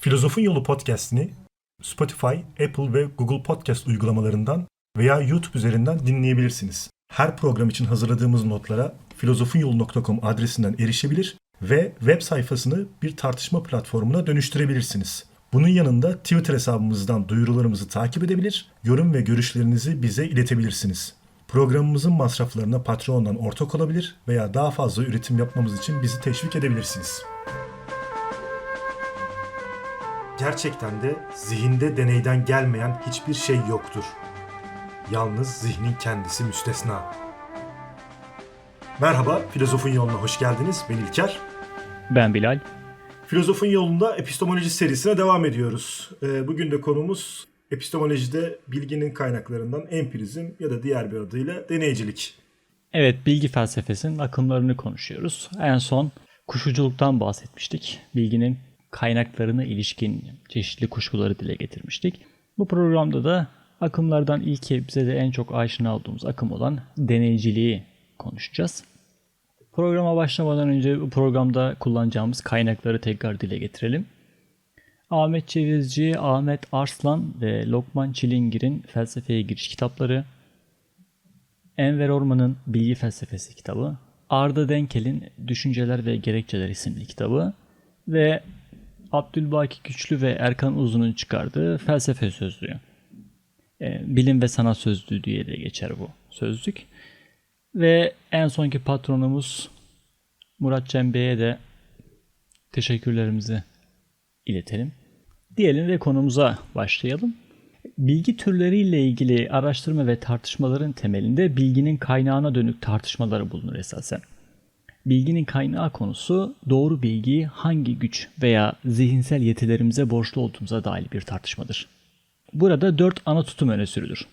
Filozofun Yolu podcast'ini Spotify, Apple ve Google Podcast uygulamalarından veya YouTube üzerinden dinleyebilirsiniz. Her program için hazırladığımız notlara filozofunyolu.com adresinden erişebilir ve web sayfasını bir tartışma platformuna dönüştürebilirsiniz. Bunun yanında Twitter hesabımızdan duyurularımızı takip edebilir, yorum ve görüşlerinizi bize iletebilirsiniz. Programımızın masraflarına Patreon'dan ortak olabilir veya daha fazla üretim yapmamız için bizi teşvik edebilirsiniz. Gerçekten de zihinde deneyden gelmeyen hiçbir şey yoktur. Yalnız zihnin kendisi müstesna. Merhaba, Filozofun Yoluna hoş geldiniz. Ben İlker. Ben Bilal. Filozofun Yolunda epistemoloji serisine devam ediyoruz. Ee, Bugün de konumuz epistemolojide bilginin kaynaklarından empirizm ya da diğer bir adıyla deneycilik. Evet bilgi felsefesinin akımlarını konuşuyoruz. En son kuşuculuktan bahsetmiştik. Bilginin kaynaklarına ilişkin çeşitli kuşkuları dile getirmiştik. Bu programda da akımlardan ilki bize de en çok aşina olduğumuz akım olan deneyciliği konuşacağız. Programa başlamadan önce bu programda kullanacağımız kaynakları tekrar dile getirelim. Ahmet Cevizci, Ahmet Arslan ve Lokman Çilingir'in felsefeye giriş kitapları, Enver Orman'ın Bilgi Felsefesi kitabı, Arda Denkel'in Düşünceler ve Gerekçeler isimli kitabı ve Abdülbaki Güçlü ve Erkan Uzun'un çıkardığı Felsefe Sözlüğü. E, Bilim ve Sanat Sözlüğü diye de geçer bu sözlük. Ve en sonki patronumuz Murat Cem Bey'e de teşekkürlerimizi iletelim. Diyelim ve konumuza başlayalım. Bilgi türleriyle ilgili araştırma ve tartışmaların temelinde bilginin kaynağına dönük tartışmaları bulunur esasen. Bilginin kaynağı konusu doğru bilgiyi hangi güç veya zihinsel yetilerimize borçlu olduğumuza dair bir tartışmadır. Burada dört ana tutum öne sürülür.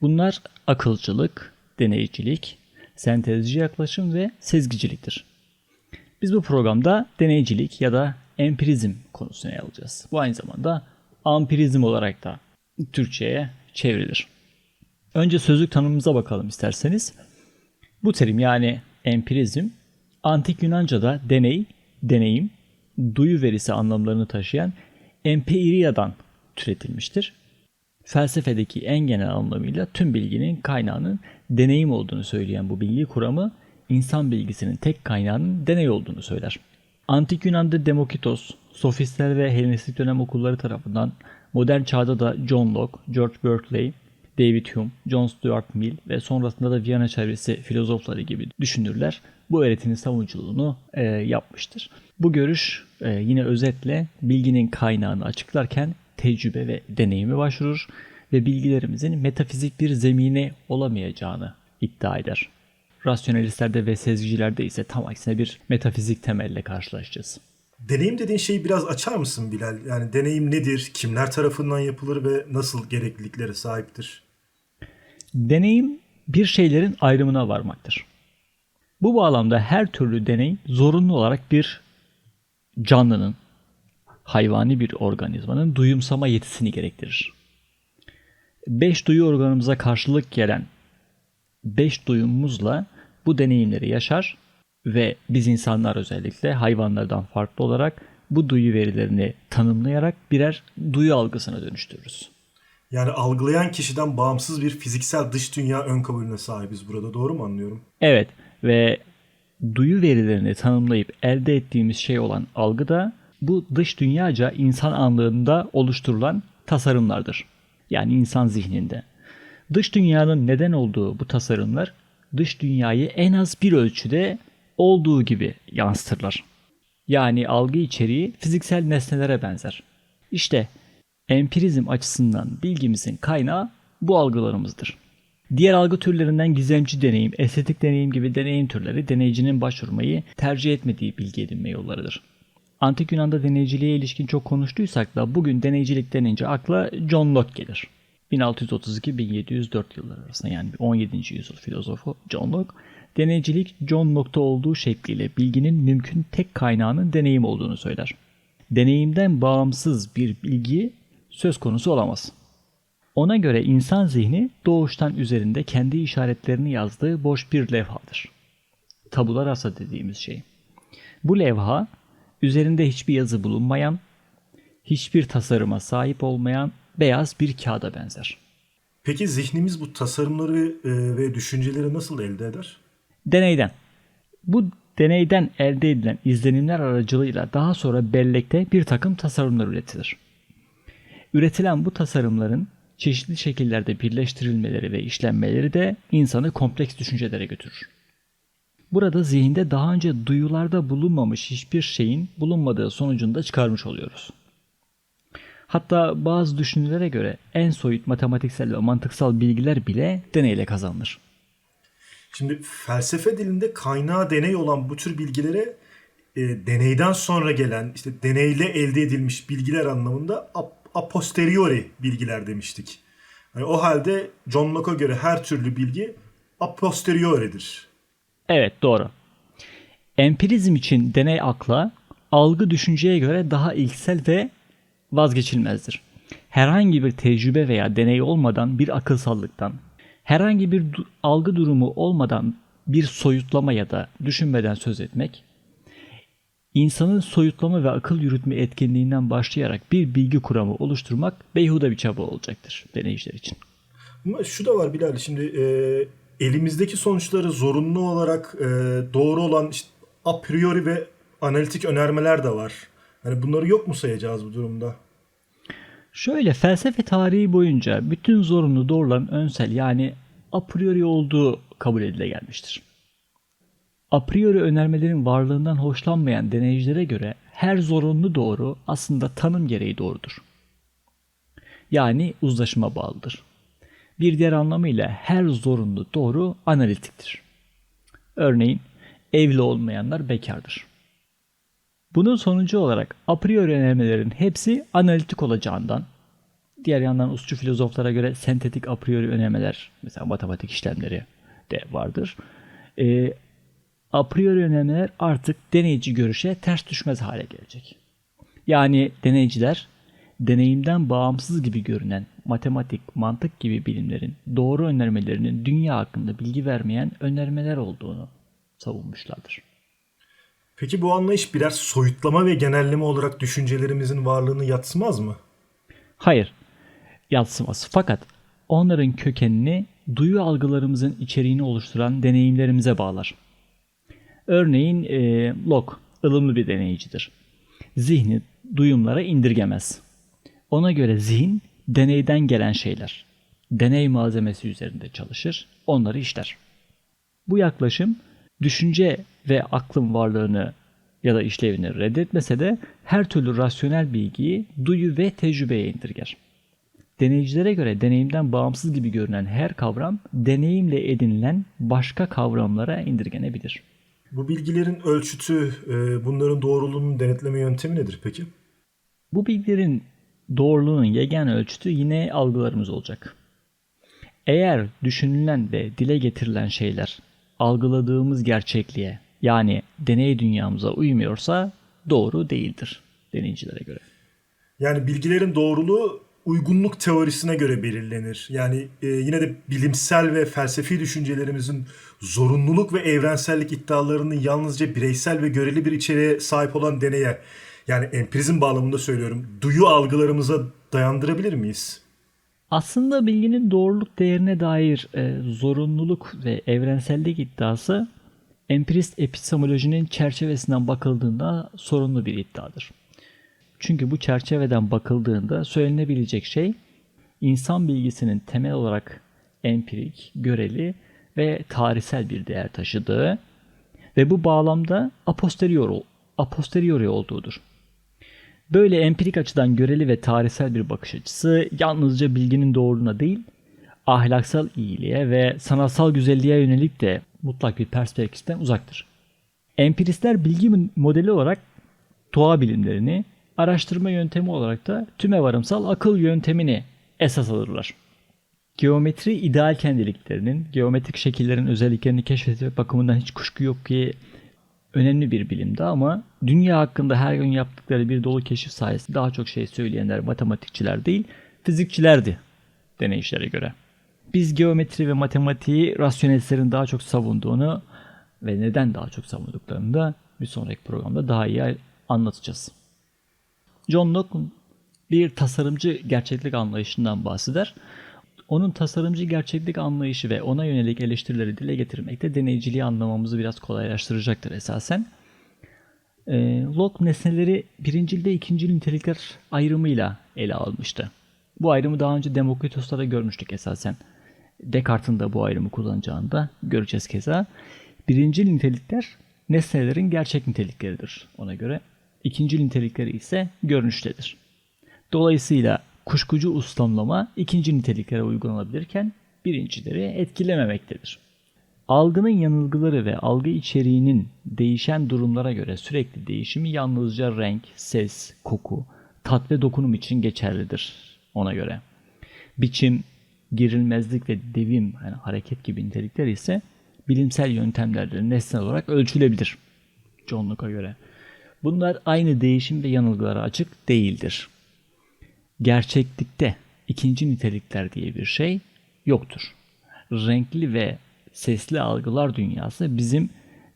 Bunlar akılcılık, deneycilik, sentezci yaklaşım ve sezgiciliktir. Biz bu programda deneycilik ya da empirizm konusunu ele alacağız. Bu aynı zamanda ampirizm olarak da Türkçe'ye çevrilir. Önce sözlük tanımımıza bakalım isterseniz. Bu terim yani empirizm antik Yunanca'da deney, deneyim, duyu verisi anlamlarını taşıyan empiriyadan türetilmiştir. Felsefedeki en genel anlamıyla tüm bilginin kaynağının deneyim olduğunu söyleyen bu bilgi kuramı insan bilgisinin tek kaynağının deney olduğunu söyler. Antik Yunan'da Demokitos, sofistler ve Helenistik dönem okulları tarafından modern çağda da John Locke, George Berkeley, David Hume, John Stuart Mill ve sonrasında da Viyana çevresi filozofları gibi düşünürler bu öğretinin savunuculuğunu e, yapmıştır. Bu görüş e, yine özetle bilginin kaynağını açıklarken tecrübe ve deneyimi başvurur ve bilgilerimizin metafizik bir zemini olamayacağını iddia eder. Rasyonalistlerde ve sezgicilerde ise tam aksine bir metafizik temelle karşılaşacağız. Deneyim dediğin şeyi biraz açar mısın Bilal? Yani deneyim nedir, kimler tarafından yapılır ve nasıl gerekliliklere sahiptir? Deneyim bir şeylerin ayrımına varmaktır. Bu bağlamda her türlü deney zorunlu olarak bir canlının, hayvani bir organizmanın duyumsama yetisini gerektirir. Beş duyu organımıza karşılık gelen beş duyumumuzla bu deneyimleri yaşar ve biz insanlar özellikle hayvanlardan farklı olarak bu duyu verilerini tanımlayarak birer duyu algısına dönüştürürüz. Yani algılayan kişiden bağımsız bir fiziksel dış dünya ön kabulüne sahibiz burada doğru mu anlıyorum? Evet ve duyu verilerini tanımlayıp elde ettiğimiz şey olan algı da bu dış dünyaca insan anlığında oluşturulan tasarımlardır. Yani insan zihninde. Dış dünyanın neden olduğu bu tasarımlar dış dünyayı en az bir ölçüde olduğu gibi yansıtırlar. Yani algı içeriği fiziksel nesnelere benzer. İşte empirizm açısından bilgimizin kaynağı bu algılarımızdır. Diğer algı türlerinden gizemci deneyim, estetik deneyim gibi deneyim türleri deneyicinin başvurmayı tercih etmediği bilgi edinme yollarıdır. Antik Yunan'da deneyciliğe ilişkin çok konuştuysak da bugün deneycilik denince akla John Locke gelir. 1632-1704 yılları arasında yani 17. yüzyıl filozofu John Locke, deneycilik John Locke'ta olduğu şekliyle bilginin mümkün tek kaynağının deneyim olduğunu söyler. Deneyimden bağımsız bir bilgi söz konusu olamaz. Ona göre insan zihni doğuştan üzerinde kendi işaretlerini yazdığı boş bir levhadır. Tabula rasa dediğimiz şey. Bu levha üzerinde hiçbir yazı bulunmayan, hiçbir tasarıma sahip olmayan beyaz bir kağıda benzer. Peki zihnimiz bu tasarımları e, ve düşünceleri nasıl elde eder? Deneyden. Bu deneyden elde edilen izlenimler aracılığıyla daha sonra bellekte bir takım tasarımlar üretilir. Üretilen bu tasarımların çeşitli şekillerde birleştirilmeleri ve işlenmeleri de insanı kompleks düşüncelere götürür. Burada zihinde daha önce duyularda bulunmamış hiçbir şeyin bulunmadığı sonucunda çıkarmış oluyoruz. Hatta bazı düşüncelere göre en soyut matematiksel ve mantıksal bilgiler bile deneyle kazanılır. Şimdi felsefe dilinde kaynağı deney olan bu tür bilgilere e, deneyden sonra gelen işte deneyle elde edilmiş bilgiler anlamında a, posteriori bilgiler demiştik. Yani o halde John Locke'a göre her türlü bilgi a posteriori'dir. Evet doğru. Empirizm için deney akla, algı düşünceye göre daha ilksel ve vazgeçilmezdir. Herhangi bir tecrübe veya deney olmadan bir akılsallıktan, herhangi bir du- algı durumu olmadan bir soyutlama ya da düşünmeden söz etmek, insanın soyutlama ve akıl yürütme etkinliğinden başlayarak bir bilgi kuramı oluşturmak beyhude bir çaba olacaktır deneyiciler için. Ama şu da var Bilal şimdi e, elimizdeki sonuçları zorunlu olarak e, doğru olan işte a priori ve analitik önermeler de var. Hani bunları yok mu sayacağız bu durumda? Şöyle felsefe tarihi boyunca bütün zorunlu doğruların önsel yani a priori olduğu kabul edile gelmiştir. A priori önermelerin varlığından hoşlanmayan deneyicilere göre her zorunlu doğru aslında tanım gereği doğrudur. Yani uzlaşıma bağlıdır. Bir diğer anlamıyla her zorunlu doğru analitiktir. Örneğin evli olmayanlar bekardır. Bunun sonucu olarak a priori önermelerin hepsi analitik olacağından, diğer yandan usçu filozoflara göre sentetik a priori önermeler, mesela matematik işlemleri de vardır. Ee, a priori önermeler artık deneyici görüşe ters düşmez hale gelecek. Yani deneyiciler deneyimden bağımsız gibi görünen matematik, mantık gibi bilimlerin doğru önermelerinin dünya hakkında bilgi vermeyen önermeler olduğunu savunmuşlardır. Peki bu anlayış birer soyutlama ve genelleme olarak düşüncelerimizin varlığını yatsımaz mı? Hayır, yatsımaz. Fakat onların kökenini duyu algılarımızın içeriğini oluşturan deneyimlerimize bağlar. Örneğin e, Locke ılımlı bir deneyicidir. Zihni duyumlara indirgemez. Ona göre zihin deneyden gelen şeyler. Deney malzemesi üzerinde çalışır, onları işler. Bu yaklaşım düşünce ve aklın varlığını ya da işlevini reddetmese de her türlü rasyonel bilgiyi duyu ve tecrübeye indirger. Deneyicilere göre deneyimden bağımsız gibi görünen her kavram deneyimle edinilen başka kavramlara indirgenebilir. Bu bilgilerin ölçütü, e, bunların doğruluğunun denetleme yöntemi nedir peki? Bu bilgilerin doğruluğunun yegane ölçütü yine algılarımız olacak. Eğer düşünülen ve dile getirilen şeyler algıladığımız gerçekliğe yani deney dünyamıza uymuyorsa doğru değildir deneyicilere göre. Yani bilgilerin doğruluğu uygunluk teorisine göre belirlenir. Yani e, yine de bilimsel ve felsefi düşüncelerimizin zorunluluk ve evrensellik iddialarının yalnızca bireysel ve göreli bir içeriğe sahip olan deneye yani empirizm bağlamında söylüyorum duyu algılarımıza dayandırabilir miyiz? Aslında bilginin doğruluk değerine dair e, zorunluluk ve evrensellik iddiası empirist epistemolojinin çerçevesinden bakıldığında sorunlu bir iddiadır. Çünkü bu çerçeveden bakıldığında söylenebilecek şey insan bilgisinin temel olarak empirik, göreli ve tarihsel bir değer taşıdığı ve bu bağlamda a posteriori, a posteriori olduğudur. Böyle empirik açıdan göreli ve tarihsel bir bakış açısı yalnızca bilginin doğruluğuna değil, ahlaksal iyiliğe ve sanatsal güzelliğe yönelik de mutlak bir perspektiften uzaktır. Empiristler bilgi modeli olarak doğa bilimlerini, araştırma yöntemi olarak da tümevarımsal akıl yöntemini esas alırlar. Geometri ideal kendiliklerinin, geometrik şekillerin özelliklerini keşfetmek bakımından hiç kuşku yok ki önemli bir bilimdi ama dünya hakkında her gün yaptıkları bir dolu keşif sayesinde daha çok şey söyleyenler matematikçiler değil, fizikçilerdi deneyişlere göre. Biz geometri ve matematiği rasyonelistlerin daha çok savunduğunu ve neden daha çok savunduklarını da bir sonraki programda daha iyi anlatacağız. John Locke'un bir tasarımcı gerçeklik anlayışından bahseder. Onun tasarımcı gerçeklik anlayışı ve ona yönelik eleştirileri dile getirmek de deneyiciliği anlamamızı biraz kolaylaştıracaktır esasen. E, Locke nesneleri birincil ve ikincil nitelikler ayrımıyla ele almıştı. Bu ayrımı daha önce Demokritos'ta da görmüştük esasen. Descartes'in de bu ayrımı kullanacağını da göreceğiz keza. Birincil nitelikler nesnelerin gerçek nitelikleridir ona göre. İkinci nitelikleri ise görünüştedir. Dolayısıyla kuşkucu ustamlama ikinci niteliklere uygulanabilirken birincileri etkilememektedir. Algının yanılgıları ve algı içeriğinin değişen durumlara göre sürekli değişimi yalnızca renk, ses, koku, tat ve dokunum için geçerlidir ona göre. Biçim, girilmezlik ve devim yani hareket gibi nitelikler ise bilimsel yöntemlerle nesnel olarak ölçülebilir. John Locke'a göre. Bunlar aynı değişim ve yanılgılara açık değildir. Gerçeklikte ikinci nitelikler diye bir şey yoktur. Renkli ve sesli algılar dünyası bizim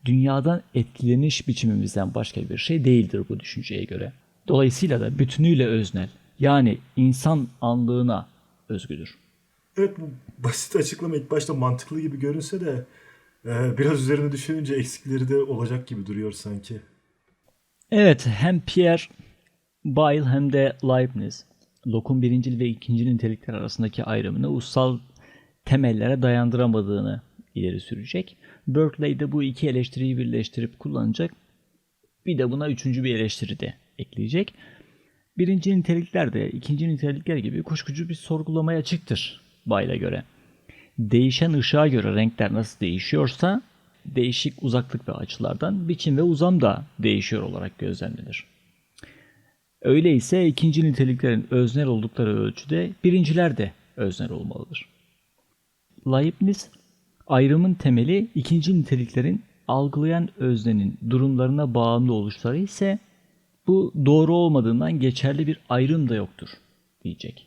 dünyadan etkileniş biçimimizden başka bir şey değildir bu düşünceye göre. Dolayısıyla da bütünüyle öznel yani insan anlığına özgüdür. Evet bu basit açıklama ilk başta mantıklı gibi görünse de e, biraz üzerine düşününce eksikleri de olacak gibi duruyor sanki. Evet hem Pierre Bayle hem de Leibniz Locke'un birincil ve ikinci nitelikler arasındaki ayrımını ussal temellere dayandıramadığını ileri sürecek. Berkeley de bu iki eleştiriyi birleştirip kullanacak. Bir de buna üçüncü bir eleştiri de ekleyecek. Birinci nitelikler de ikinci nitelikler gibi kuşkucu bir sorgulamaya açıktır Bayle'a göre. Değişen ışığa göre renkler nasıl değişiyorsa değişik uzaklık ve açılardan biçim ve uzam da değişiyor olarak gözlemlenir. Öyleyse ikinci niteliklerin öznel oldukları ölçüde birinciler de öznel olmalıdır. Leibniz ayrımın temeli ikinci niteliklerin algılayan öznenin durumlarına bağımlı oluşları ise bu doğru olmadığından geçerli bir ayrım da yoktur diyecek.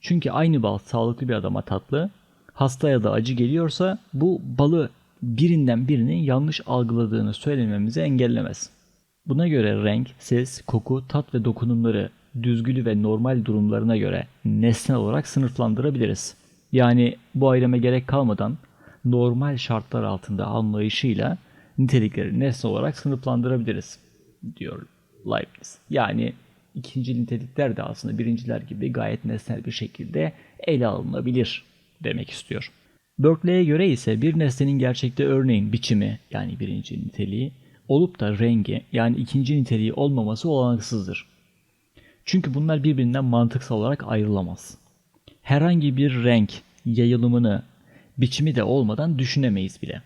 Çünkü aynı bal sağlıklı bir adama tatlı, hastaya da acı geliyorsa bu balı birinden birinin yanlış algıladığını söylememizi engellemez. Buna göre renk, ses, koku, tat ve dokunumları düzgülü ve normal durumlarına göre nesnel olarak sınıflandırabiliriz. Yani bu ayrıma gerek kalmadan normal şartlar altında anlayışıyla nitelikleri nesne olarak sınıflandırabiliriz diyor Leibniz. Yani ikinci nitelikler de aslında birinciler gibi gayet nesnel bir şekilde ele alınabilir demek istiyor. Berkeley'e göre ise bir nesnenin gerçekte örneğin biçimi yani birinci niteliği olup da rengi yani ikinci niteliği olmaması olanaksızdır. Çünkü bunlar birbirinden mantıksal olarak ayrılamaz. Herhangi bir renk yayılımını, biçimi de olmadan düşünemeyiz bile.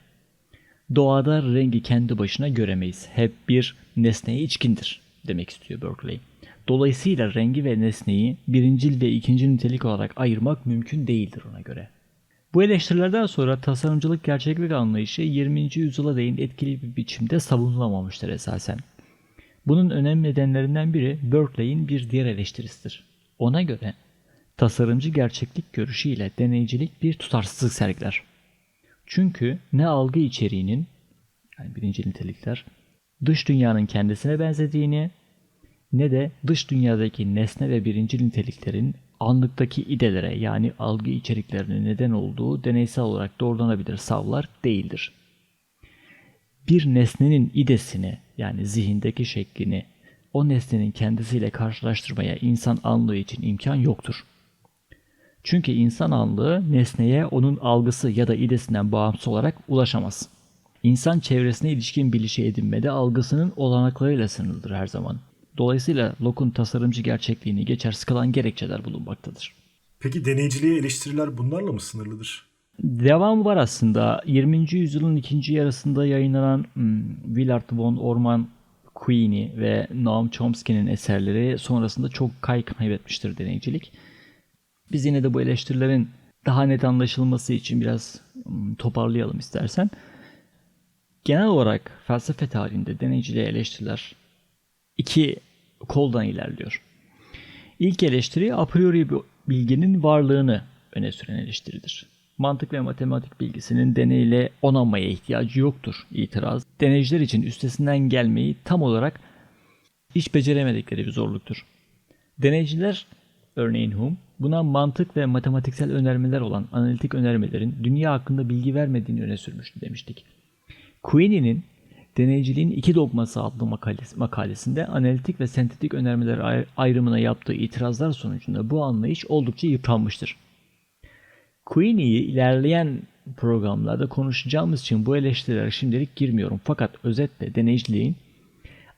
Doğada rengi kendi başına göremeyiz. Hep bir nesneye içkindir demek istiyor Berkeley. Dolayısıyla rengi ve nesneyi birincil ve ikinci nitelik olarak ayırmak mümkün değildir ona göre. Bu eleştirilerden sonra tasarımcılık gerçeklik anlayışı 20. yüzyıla değin etkili bir biçimde savunulamamıştır esasen. Bunun önemli nedenlerinden biri Berkeley'in bir diğer eleştirisidir. Ona göre tasarımcı gerçeklik görüşüyle deneycilik bir tutarsızlık sergiler. Çünkü ne algı içeriğinin yani birinci nitelikler dış dünyanın kendisine benzediğini ne de dış dünyadaki nesne ve birinci niteliklerin anlıktaki idelere yani algı içeriklerine neden olduğu deneysel olarak doğrulanabilir savlar değildir. Bir nesnenin idesini yani zihindeki şeklini o nesnenin kendisiyle karşılaştırmaya insan anlığı için imkan yoktur. Çünkü insan anlığı nesneye onun algısı ya da idesinden bağımsız olarak ulaşamaz. İnsan çevresine ilişkin bilişi edinmede algısının olanaklarıyla sınırlıdır her zaman. Dolayısıyla Locke'un tasarımcı gerçekliğini geçer sıkılan gerekçeler bulunmaktadır. Peki deneyiciliğe eleştiriler bunlarla mı sınırlıdır? Devamı var aslında. 20. yüzyılın ikinci yarısında yayınlanan hmm, Willard von Orman Queenie ve Noam Chomsky'nin eserleri sonrasında çok kay kaybetmiştir deneycilik. Biz yine de bu eleştirilerin daha net anlaşılması için biraz hmm, toparlayalım istersen. Genel olarak felsefe tarihinde deneyciliğe eleştiriler iki koldan ilerliyor. İlk eleştiri a priori bilginin varlığını öne süren eleştiridir. Mantık ve matematik bilgisinin deneyle onanmaya ihtiyacı yoktur itiraz. Deneyciler için üstesinden gelmeyi tam olarak hiç beceremedikleri bir zorluktur. Deneyiciler örneğin Hume buna mantık ve matematiksel önermeler olan analitik önermelerin dünya hakkında bilgi vermediğini öne sürmüştü demiştik. Queenie'nin Deneyiciliğin iki dogması adlı makalesi, makalesinde analitik ve sentetik önermeler ay- ayrımına yaptığı itirazlar sonucunda bu anlayış oldukça yıpranmıştır. Queenie'yi ilerleyen programlarda konuşacağımız için bu eleştirilere şimdilik girmiyorum. Fakat özetle deneyiciliğin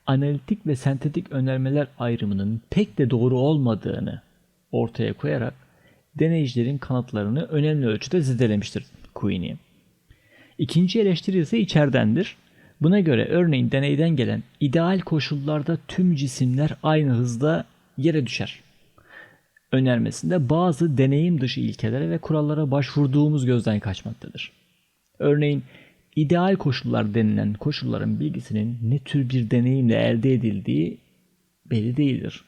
analitik ve sentetik önermeler ayrımının pek de doğru olmadığını ortaya koyarak deneyicilerin kanıtlarını önemli ölçüde zedelemiştir Queenie. İkinci eleştiri ise içerdendir. Buna göre örneğin deneyden gelen ideal koşullarda tüm cisimler aynı hızda yere düşer. Önermesinde bazı deneyim dışı ilkelere ve kurallara başvurduğumuz gözden kaçmaktadır. Örneğin ideal koşullar denilen koşulların bilgisinin ne tür bir deneyimle elde edildiği belli değildir.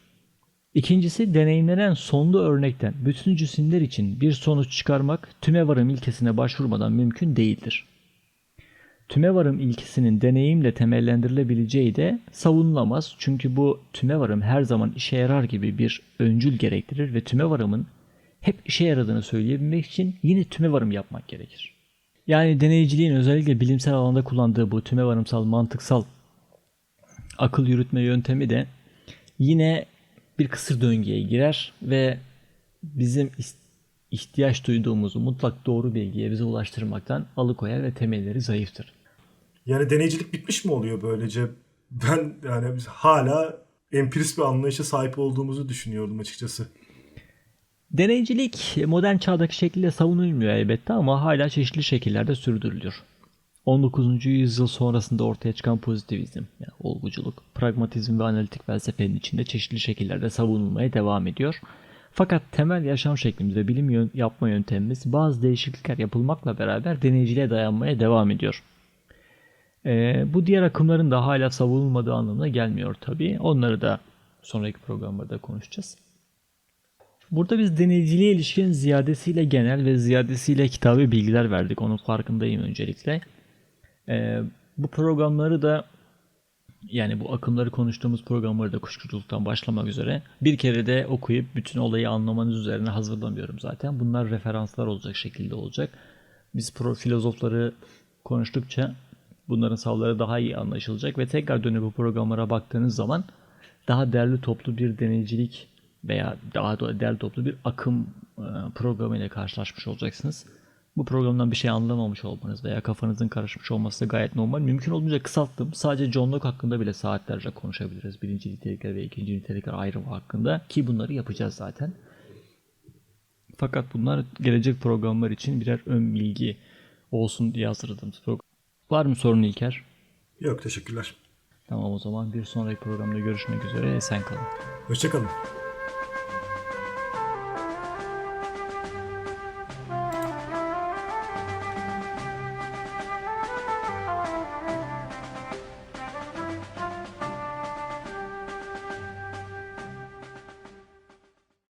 İkincisi deneyimlenen sonlu örnekten bütün cisimler için bir sonuç çıkarmak tümevarım ilkesine başvurmadan mümkün değildir. Tümevarım ilkesinin deneyimle temellendirilebileceği de savunulamaz. Çünkü bu tümevarım her zaman işe yarar gibi bir öncül gerektirir ve tümevarımın hep işe yaradığını söyleyebilmek için yine tümevarım yapmak gerekir. Yani deneyiciliğin özellikle bilimsel alanda kullandığı bu tümevarımsal mantıksal akıl yürütme yöntemi de yine bir kısır döngüye girer ve bizim is- ihtiyaç duyduğumuz mutlak doğru bilgiye bize ulaştırmaktan alıkoyar ve temelleri zayıftır. Yani deneycilik bitmiş mi oluyor böylece? Ben yani biz hala empirist bir anlayışa sahip olduğumuzu düşünüyordum açıkçası. Deneycilik modern çağdaki şekilde savunulmuyor elbette ama hala çeşitli şekillerde sürdürülüyor. 19. yüzyıl sonrasında ortaya çıkan pozitivizm, yani olguculuk, pragmatizm ve analitik felsefenin içinde çeşitli şekillerde savunulmaya devam ediyor. Fakat temel yaşam şeklimiz ve bilim yön- yapma yöntemimiz bazı değişiklikler yapılmakla beraber deneyiciliğe dayanmaya devam ediyor. Ee, bu diğer akımların da hala savunulmadığı anlamına gelmiyor tabii. Onları da sonraki programlarda konuşacağız. Burada biz deneyiciliğe ilişkin ziyadesiyle genel ve ziyadesiyle kitabı bilgiler verdik. Onun farkındayım öncelikle. Ee, bu programları da yani bu akımları konuştuğumuz programları da kuşkuculuktan başlamak üzere bir kere de okuyup bütün olayı anlamanız üzerine hazırlamıyorum zaten. Bunlar referanslar olacak şekilde olacak. Biz pro filozofları konuştukça bunların savları daha iyi anlaşılacak ve tekrar dönüp bu programlara baktığınız zaman daha derli toplu bir deneycilik veya daha da derli toplu bir akım e, programı ile karşılaşmış olacaksınız. Bu programdan bir şey anlamamış olmanız veya kafanızın karışmış olması da gayet normal. Mümkün olduğunca kısalttım. Sadece John Locke hakkında bile saatlerce konuşabiliriz. Birinci nitelikler ve ikinci nitelikler ayrımı hakkında. Ki bunları yapacağız zaten. Fakat bunlar gelecek programlar için birer ön bilgi olsun diye hazırladığımız program. Var mı sorun İlker? Yok teşekkürler. Tamam o zaman bir sonraki programda görüşmek üzere. Esen kalın. Hoşçakalın.